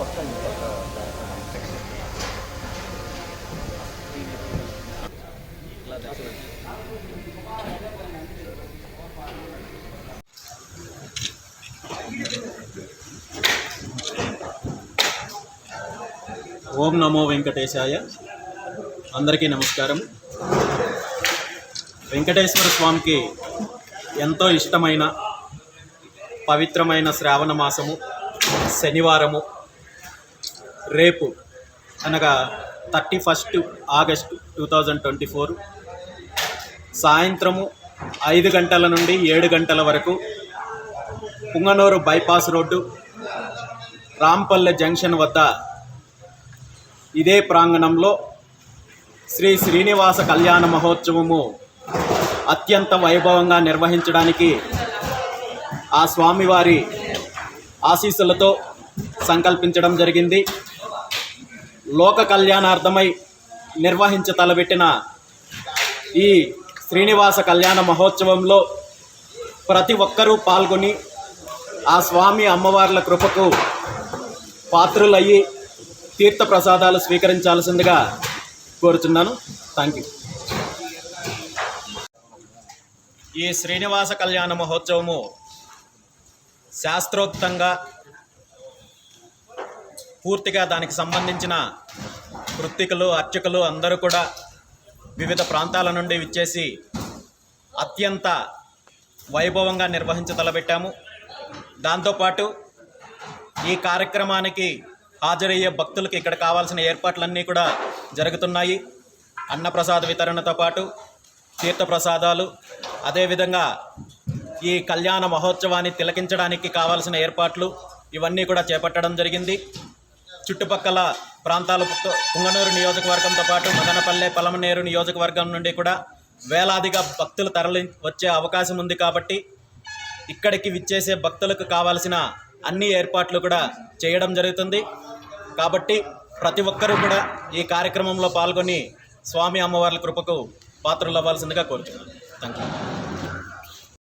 ఓం నమో వెంకటేశాయ. అందరికీ నమస్కారం. వెంకటేశ్వర స్వామికి ఎంతో ఇష్టమైన పవిత్రమైన శ్రావణ మాసము శనివారము. రేపు అనగా thirty first August two thousand twenty four సాయంత్రము ఐదు గంటల నుండి ఏడు గంటల వరకు Punganur bypass road Rampalle junction వద్ద ఇదే ప్రాంగణంలో శ్రీ శ్రీనివాస కళ్యాణ మహోత్సవము అత్యంత వైభవంగా నిర్వహించడానికి ఆ స్వామివారి ఆశీస్సులతో సంకల్పించడం జరిగింది. లోక కళ్యాణార్థమై నిర్వహించ తలబెట్టిన ఈ శ్రీనివాస కళ్యాణ మహోత్సవంలో ప్రతి ఒక్కరూ పాల్గొని ఆ స్వామి అమ్మవార్ల కృపకు పాత్రులయ్యి తీర్థ ప్రసాదాలు స్వీకరించాల్సిందిగా కోరుచున్నాను. థ్యాంక్ యూ ఈ శ్రీనివాస కళ్యాణ మహోత్సవము శాస్త్రోక్తంగా పూర్తిగా దానికి సంబంధించిన కృత్తికలు అర్చకులు అందరూ కూడా వివిధ ప్రాంతాల నుండి విచ్చేసి అత్యంత వైభవంగా నిర్వహించతలబెట్టాము దాంతోపాటు ఈ కార్యక్రమానికి హాజరయ్యే భక్తులకు ఇక్కడ కావాల్సిన ఏర్పాట్లన్నీ కూడా జరుగుతున్నాయి. అన్నప్రసాద వితరణతో పాటు తీర్థప్రసాదాలు అదేవిధంగా ఈ కళ్యాణ మహోత్సవాన్ని తిలకించడానికి కావాల్సిన ఏర్పాట్లు ఇవన్నీ కూడా చేపట్టడం జరిగింది. చుట్టుపక్కల ప్రాంతాల పుంగనూరు నియోజకవర్గంతో పాటు మదనపల్లె పలమనేరు నియోజకవర్గం నుండి కూడా వేలాదిగా భక్తులు తరలి వచ్చే అవకాశం ఉంది కాబట్టి ఇక్కడికి విచ్చేసే భక్తులకు కావాల్సిన అన్ని ఏర్పాట్లు కూడా చేయడం జరుగుతుంది. కాబట్టి ప్రతి ఒక్కరూ కూడా ఈ కార్యక్రమంలో పాల్గొని స్వామి అమ్మవార్ల కృపకు పాత్రలు అవ్వాల్సిందిగా కోరుతున్నాను థ్యాంక్ యూ